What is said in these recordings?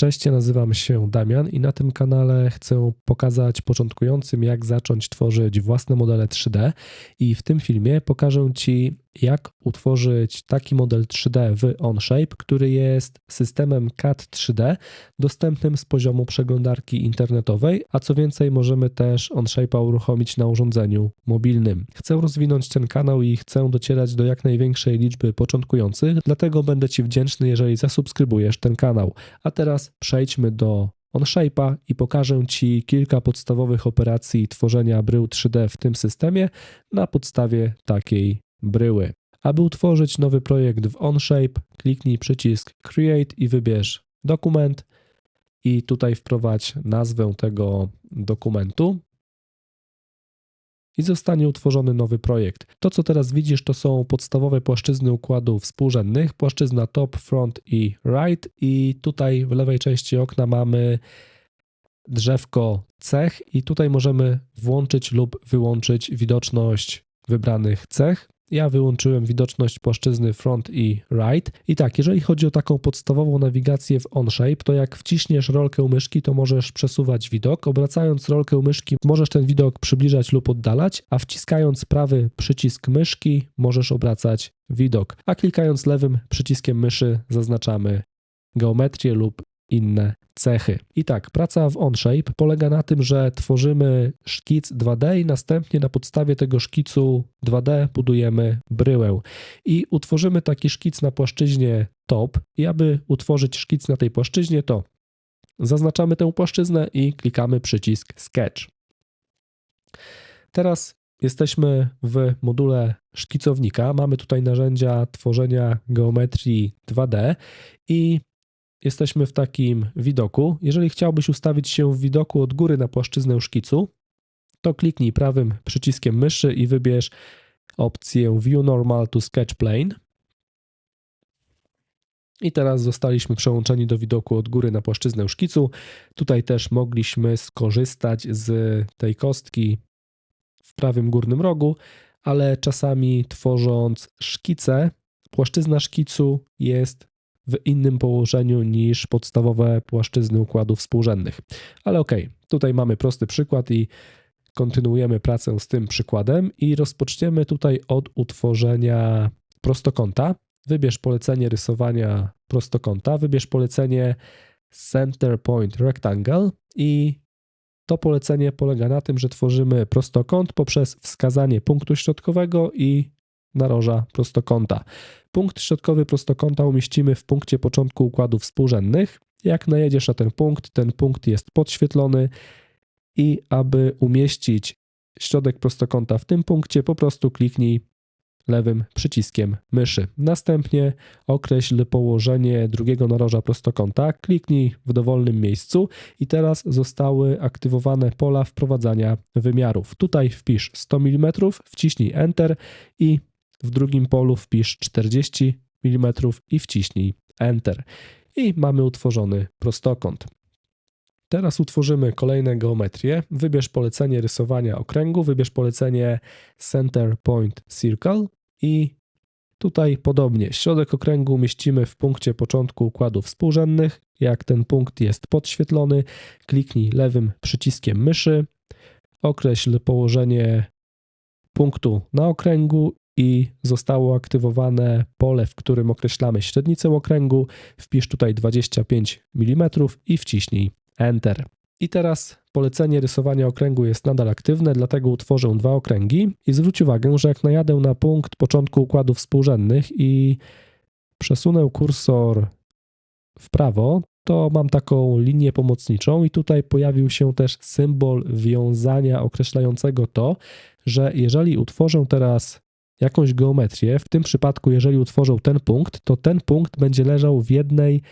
Cześć, ja nazywam się Damian i na tym kanale chcę pokazać początkującym, jak zacząć tworzyć własne modele 3D. I w tym filmie pokażę Ci, jak utworzyć taki model 3D w OnShape, który jest systemem CAD 3D dostępnym z poziomu przeglądarki internetowej, a co więcej, możemy też OnShape'a uruchomić na urządzeniu mobilnym. Chcę rozwinąć ten kanał i chcę docierać do jak największej liczby początkujących, dlatego będę Ci wdzięczny, jeżeli zasubskrybujesz ten kanał. A teraz przejdźmy do OnShape'a i pokażę Ci kilka podstawowych operacji tworzenia brył 3D w tym systemie na podstawie takiej bryły. Aby utworzyć nowy projekt w OnShape, kliknij przycisk Create i wybierz dokument i tutaj wprowadź nazwę tego dokumentu i zostanie utworzony nowy projekt. To, co teraz widzisz, to są podstawowe płaszczyzny układu współrzędnych, płaszczyzna top, front i right i tutaj w lewej części okna mamy drzewko cech i tutaj możemy włączyć lub wyłączyć widoczność wybranych cech. Ja wyłączyłem widoczność płaszczyzny front i right. I tak, jeżeli chodzi o taką podstawową nawigację w OnShape, to jak wciśniesz rolkę myszki, to możesz przesuwać widok. Obracając rolkę myszki, możesz ten widok przybliżać lub oddalać, a wciskając prawy przycisk myszki, możesz obracać widok. A klikając lewym przyciskiem myszy, zaznaczamy geometrię lub inne cechy. I tak, praca w OnShape polega na tym, że tworzymy szkic 2D i następnie na podstawie tego szkicu 2D budujemy bryłę. I utworzymy taki szkic na płaszczyźnie top i aby utworzyć szkic na tej płaszczyźnie, to zaznaczamy tę płaszczyznę i klikamy przycisk Sketch. Teraz jesteśmy w module szkicownika. Mamy tutaj narzędzia tworzenia geometrii 2D i jesteśmy w takim widoku. Jeżeli chciałbyś ustawić się w widoku od góry na płaszczyznę szkicu, to kliknij prawym przyciskiem myszy i wybierz opcję View Normal to Sketch Plane. I teraz zostaliśmy przełączeni do widoku od góry na płaszczyznę szkicu. Tutaj też mogliśmy skorzystać z tej kostki w prawym górnym rogu, ale czasami tworząc szkice, płaszczyzna szkicu jest w innym położeniu niż podstawowe płaszczyzny układów współrzędnych. Ale ok, tutaj mamy prosty przykład i kontynuujemy pracę z tym przykładem i rozpoczniemy tutaj od utworzenia prostokąta. Wybierz polecenie rysowania prostokąta, wybierz polecenie Center Point Rectangle i to polecenie polega na tym, że tworzymy prostokąt poprzez wskazanie punktu środkowego i naroża prostokąta. Punkt środkowy prostokąta umieścimy w punkcie początku układów współrzędnych. Jak najedziesz na ten punkt, ten punkt jest podświetlony i aby umieścić środek prostokąta w tym punkcie, po prostu kliknij lewym przyciskiem myszy. Następnie określ położenie drugiego naroża prostokąta, kliknij w dowolnym miejscu i teraz zostały aktywowane pola wprowadzania wymiarów. Tutaj wpisz 100 mm, wciśnij Enter i w drugim polu wpisz 40 mm i wciśnij Enter. I mamy utworzony prostokąt. Teraz utworzymy kolejne geometrie. Wybierz polecenie rysowania okręgu, wybierz polecenie Center Point Circle i tutaj podobnie. Środek okręgu umieścimy w punkcie początku układów współrzędnych. Jak ten punkt jest podświetlony, kliknij lewym przyciskiem myszy, określ położenie punktu na okręgu i zostało aktywowane pole, w którym określamy średnicę okręgu. Wpisz tutaj 25 mm i wciśnij Enter. I teraz polecenie rysowania okręgu jest nadal aktywne, dlatego utworzę dwa okręgi i zwróć uwagę, że jak najadę na punkt początku układów współrzędnych i przesunę kursor w prawo, to mam taką linię pomocniczą i tutaj pojawił się też symbol wiązania określającego to, że jeżeli utworzę teraz jakąś geometrię, w tym przypadku, jeżeli utworzą ten punkt, to ten punkt będzie leżał w jednej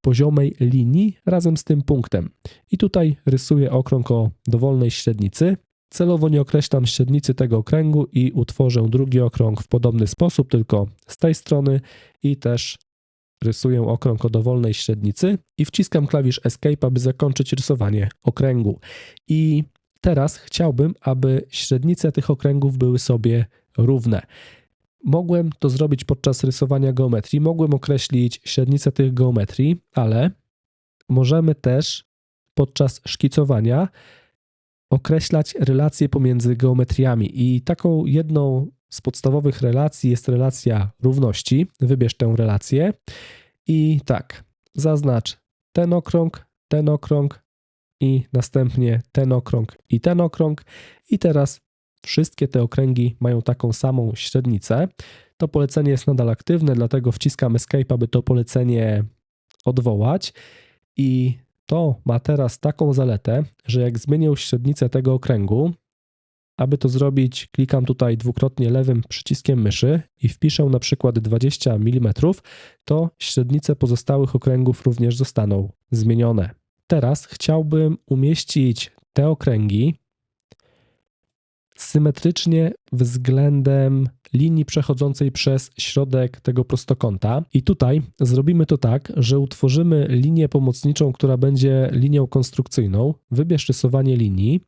poziomej linii razem z tym punktem. I tutaj rysuję okrąg o dowolnej średnicy. Celowo nie określam średnicy tego okręgu i utworzę drugi okrąg w podobny sposób, tylko z tej strony i też rysuję okrąg o dowolnej średnicy i wciskam klawisz Escape, aby zakończyć rysowanie okręgu. I teraz chciałbym, aby średnice tych okręgów były sobie równe. Mogłem to zrobić podczas rysowania geometrii, mogłem określić średnicę tych geometrii, ale możemy też podczas szkicowania określać relacje pomiędzy geometriami. I taką jedną z podstawowych relacji jest relacja równości. Wybierz tę relację i tak, zaznacz ten okrąg, ten okrąg i następnie ten okrąg i ten okrąg. I teraz wszystkie te okręgi mają taką samą średnicę. To polecenie jest nadal aktywne, dlatego wciskam Escape, aby to polecenie odwołać. I to ma teraz taką zaletę, że jak zmienię średnicę tego okręgu, aby to zrobić, klikam tutaj dwukrotnie lewym przyciskiem myszy i wpiszę na przykład 20 mm, to średnice pozostałych okręgów również zostaną zmienione. Teraz chciałbym umieścić te okręgi symetrycznie względem linii przechodzącej przez środek tego prostokąta. I tutaj zrobimy to tak, że utworzymy linię pomocniczą, która będzie linią konstrukcyjną. Wybierz rysowanie linii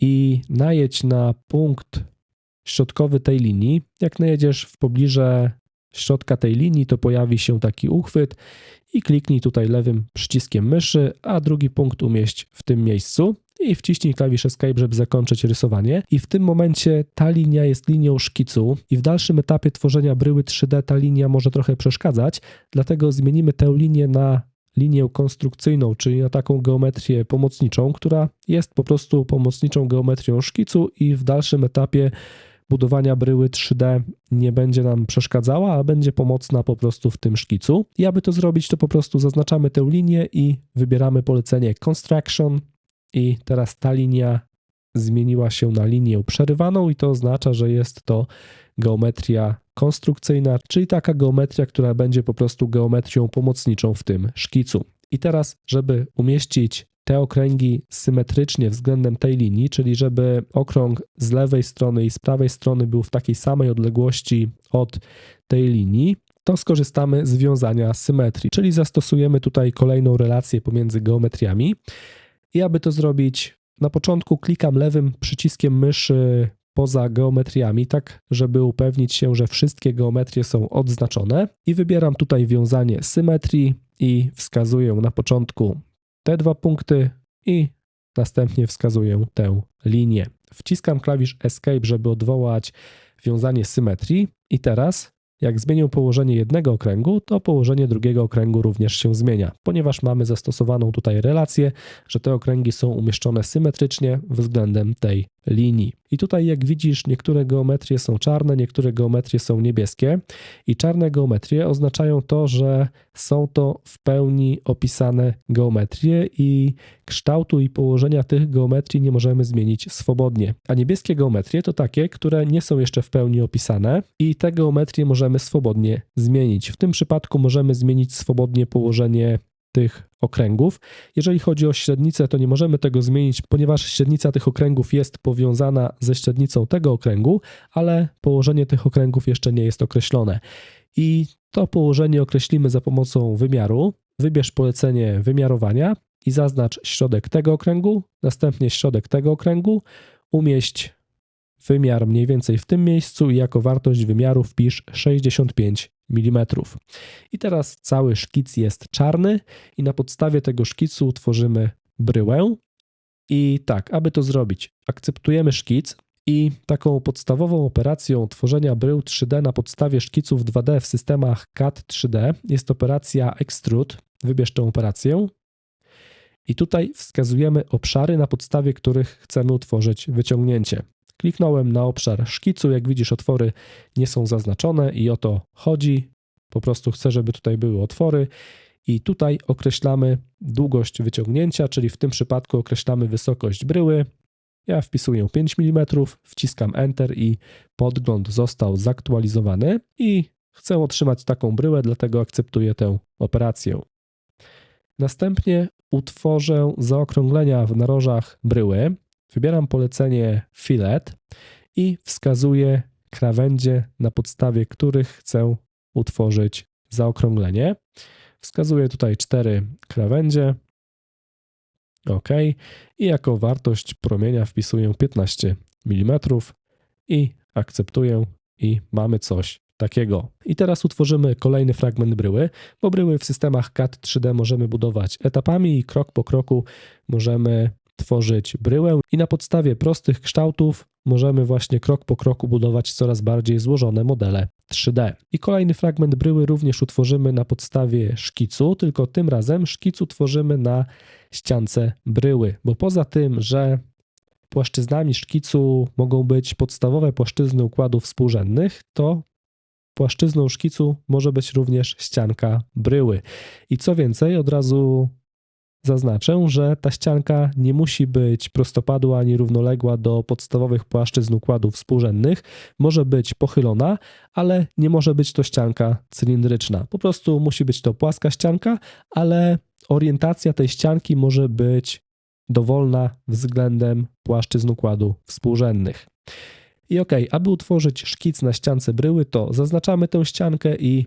i najedź na punkt środkowy tej linii. Jak najedziesz w pobliżu środka tej linii, to pojawi się taki uchwyt i kliknij tutaj lewym przyciskiem myszy, a drugi punkt umieść w tym miejscu i wciśnij klawisz Escape, żeby zakończyć rysowanie. I w tym momencie ta linia jest linią szkicu i w dalszym etapie tworzenia bryły 3D ta linia może trochę przeszkadzać, dlatego zmienimy tę linię na linię konstrukcyjną, czyli na taką geometrię pomocniczą, która jest po prostu pomocniczą geometrią szkicu i w dalszym etapie budowania bryły 3D nie będzie nam przeszkadzała, a będzie pomocna po prostu w tym szkicu. I aby to zrobić, to po prostu zaznaczamy tę linię i wybieramy polecenie Construction i teraz ta linia zmieniła się na linię przerywaną i to oznacza, że jest to geometria konstrukcyjna, czyli taka geometria, która będzie po prostu geometrią pomocniczą w tym szkicu. I teraz, żeby umieścić te okręgi symetrycznie względem tej linii, czyli żeby okrąg z lewej strony i z prawej strony był w takiej samej odległości od tej linii, to skorzystamy z wiązania symetrii, czyli zastosujemy tutaj kolejną relację pomiędzy geometriami. I aby to zrobić, na początku klikam lewym przyciskiem myszy poza geometriami, tak żeby upewnić się, że wszystkie geometrie są odznaczone i wybieram tutaj wiązanie symetrii i wskazuję na początku te dwa punkty i następnie wskazuję tę linię. Wciskam klawisz Escape, żeby odwołać wiązanie symetrii i teraz jak zmienię położenie jednego okręgu, to położenie drugiego okręgu również się zmienia, ponieważ mamy zastosowaną tutaj relację, że te okręgi są umieszczone symetrycznie względem tej linii. I tutaj, jak widzisz, niektóre geometrie są czarne, niektóre geometrie są niebieskie. I czarne geometrie oznaczają to, że są to w pełni opisane geometrie i kształtu i położenia tych geometrii nie możemy zmienić swobodnie. A niebieskie geometrie to takie, które nie są jeszcze w pełni opisane i te geometrie możemy swobodnie zmienić. W tym przypadku możemy zmienić swobodnie położenie tych okręgów. Jeżeli chodzi o średnicę, to nie możemy tego zmienić, ponieważ średnica tych okręgów jest powiązana ze średnicą tego okręgu, ale położenie tych okręgów jeszcze nie jest określone. I to położenie określimy za pomocą wymiaru. Wybierz polecenie wymiarowania i zaznacz środek tego okręgu, następnie środek tego okręgu, umieść wymiar mniej więcej w tym miejscu i jako wartość wymiaru wpisz 65 mm. I teraz cały szkic jest czarny i na podstawie tego szkicu tworzymy bryłę. I tak, aby to zrobić, akceptujemy szkic i taką podstawową operacją tworzenia brył 3D na podstawie szkiców 2D w systemach CAD 3D jest operacja Extrude. Wybierz tę operację. I tutaj wskazujemy obszary, na podstawie których chcemy utworzyć wyciągnięcie. Kliknąłem na obszar szkicu. Jak widzisz, otwory nie są zaznaczone i o to chodzi. Po prostu chcę, żeby tutaj były otwory. I tutaj określamy długość wyciągnięcia, czyli w tym przypadku określamy wysokość bryły. Ja wpisuję 5 mm, wciskam Enter i podgląd został zaktualizowany i chcę otrzymać taką bryłę, dlatego akceptuję tę operację. Następnie utworzę zaokrąglenia w narożach bryły. Wybieram polecenie Filet i wskazuję krawędzie, na podstawie których chcę utworzyć zaokrąglenie. Wskazuję tutaj cztery krawędzie. OK. I jako wartość promienia wpisuję 15 mm i akceptuję i mamy coś takiego. I teraz utworzymy kolejny fragment bryły, bo bryły w systemach CAD 3D możemy budować etapami i krok po kroku możemy tworzyć bryłę i na podstawie prostych kształtów możemy właśnie krok po kroku budować coraz bardziej złożone modele 3D. I kolejny fragment bryły również utworzymy na podstawie szkicu, tylko tym razem szkicu tworzymy na ściance bryły, bo poza tym, że płaszczyznami szkicu mogą być podstawowe płaszczyzny układów współrzędnych, to płaszczyzną szkicu może być również ścianka bryły. I co więcej, od razu Zaznaczę, że ta ścianka nie musi być prostopadła ani równoległa do podstawowych płaszczyzn układów współrzędnych. Może być pochylona, ale nie może być to ścianka cylindryczna. Po prostu musi być to płaska ścianka, ale orientacja tej ścianki może być dowolna względem płaszczyzn układu współrzędnych. I ok, aby utworzyć szkic na ściance bryły, to zaznaczamy tę ściankę i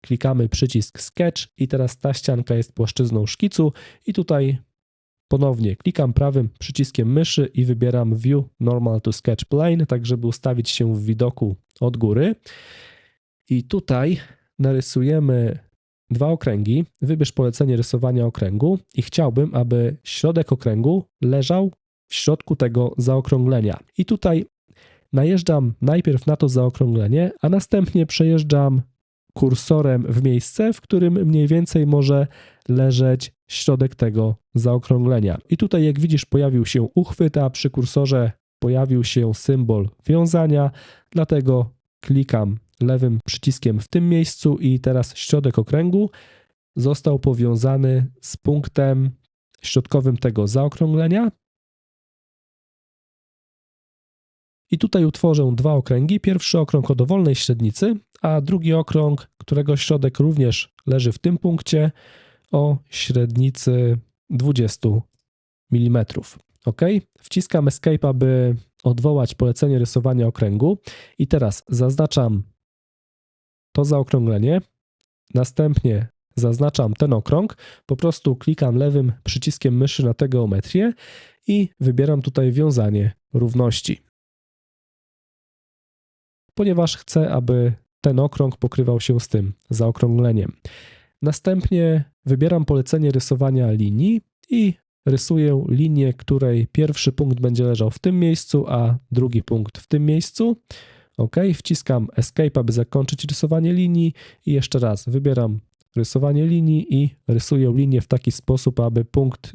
klikamy przycisk Sketch i teraz ta ścianka jest płaszczyzną szkicu i tutaj ponownie klikam prawym przyciskiem myszy i wybieram View Normal to Sketch Plane, tak żeby ustawić się w widoku od góry. I tutaj narysujemy dwa okręgi. Wybierz polecenie rysowania okręgu i chciałbym, aby środek okręgu leżał w środku tego zaokrąglenia. I tutaj najeżdżam najpierw na to zaokrąglenie, a następnie przejeżdżam kursorem w miejsce, w którym mniej więcej może leżeć środek tego zaokrąglenia. I tutaj, jak widzisz, pojawił się uchwyt, a przy kursorze pojawił się symbol wiązania, dlatego klikam lewym przyciskiem w tym miejscu i teraz środek okręgu został powiązany z punktem środkowym tego zaokrąglenia. I tutaj utworzę dwa okręgi. Pierwszy okrąg o dowolnej średnicy, a drugi okrąg, którego środek również leży w tym punkcie, o średnicy 20 mm. OK? Wciskam Escape, aby odwołać polecenie rysowania okręgu. I teraz zaznaczam to zaokrąglenie, następnie zaznaczam ten okrąg, po prostu klikam lewym przyciskiem myszy na tę geometrię i wybieram tutaj wiązanie równości ponieważ chcę, aby ten okrąg pokrywał się z tym zaokrągleniem. Następnie wybieram polecenie rysowania linii i rysuję linię, której pierwszy punkt będzie leżał w tym miejscu, a drugi punkt w tym miejscu. OK, wciskam Escape, aby zakończyć rysowanie linii i jeszcze raz wybieram rysowanie linii i rysuję linię w taki sposób, aby punkt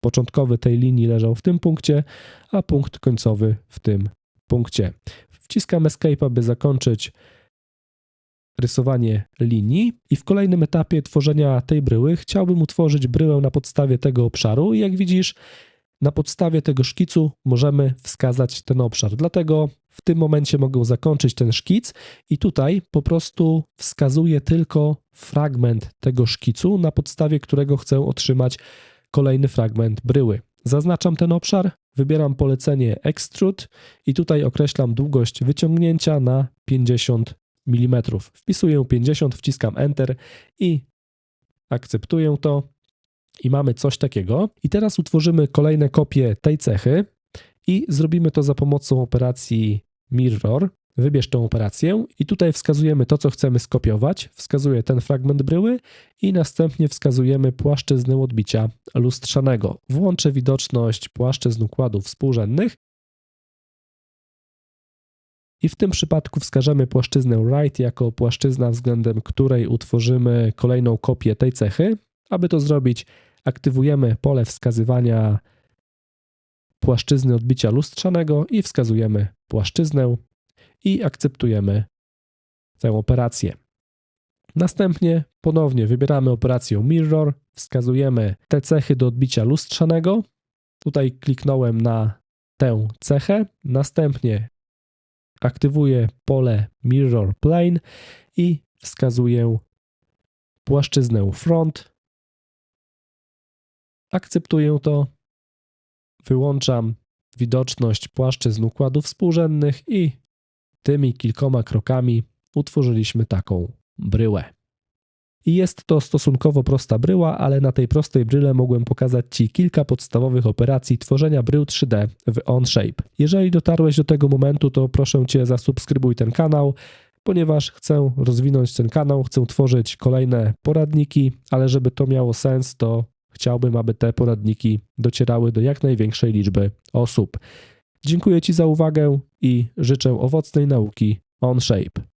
początkowy tej linii leżał w tym punkcie, a punkt końcowy w tym punkcie. Wciskam Escape, aby zakończyć rysowanie linii i w kolejnym etapie tworzenia tej bryły chciałbym utworzyć bryłę na podstawie tego obszaru i jak widzisz na podstawie tego szkicu możemy wskazać ten obszar. Dlatego w tym momencie mogę zakończyć ten szkic i tutaj po prostu wskazuję tylko fragment tego szkicu, na podstawie którego chcę otrzymać kolejny fragment bryły. Zaznaczam ten obszar, wybieram polecenie Extrude i tutaj określam długość wyciągnięcia na 50 mm. Wpisuję 50, wciskam Enter i akceptuję to i mamy coś takiego. I teraz utworzymy kolejne kopie tej cechy i zrobimy to za pomocą operacji Mirror. Wybierz tę operację i tutaj wskazujemy to, co chcemy skopiować. Wskazuję ten fragment bryły i następnie wskazujemy płaszczyznę odbicia lustrzanego. Włączę widoczność płaszczyzn układów współrzędnych i w tym przypadku wskażemy płaszczyznę right jako płaszczyzna, względem której utworzymy kolejną kopię tej cechy. Aby to zrobić, aktywujemy pole wskazywania płaszczyzny odbicia lustrzanego i wskazujemy płaszczyznę i akceptujemy tę operację. Następnie ponownie wybieramy operację Mirror, wskazujemy te cechy do odbicia lustrzanego. Tutaj kliknąłem na tę cechę, następnie aktywuję pole Mirror Plane i wskazuję płaszczyznę Front. Akceptuję to, wyłączam widoczność płaszczyzn układów współrzędnych i tymi kilkoma krokami utworzyliśmy taką bryłę. I jest to stosunkowo prosta bryła, ale na tej prostej bryle mogłem pokazać Ci kilka podstawowych operacji tworzenia brył 3D w OnShape. Jeżeli dotarłeś do tego momentu, to proszę Cię zasubskrybuj ten kanał, ponieważ chcę rozwinąć ten kanał, chcę tworzyć kolejne poradniki, ale żeby to miało sens, to chciałbym, aby te poradniki docierały do jak największej liczby osób. Dziękuję Ci za uwagę i życzę owocnej nauki OnShape.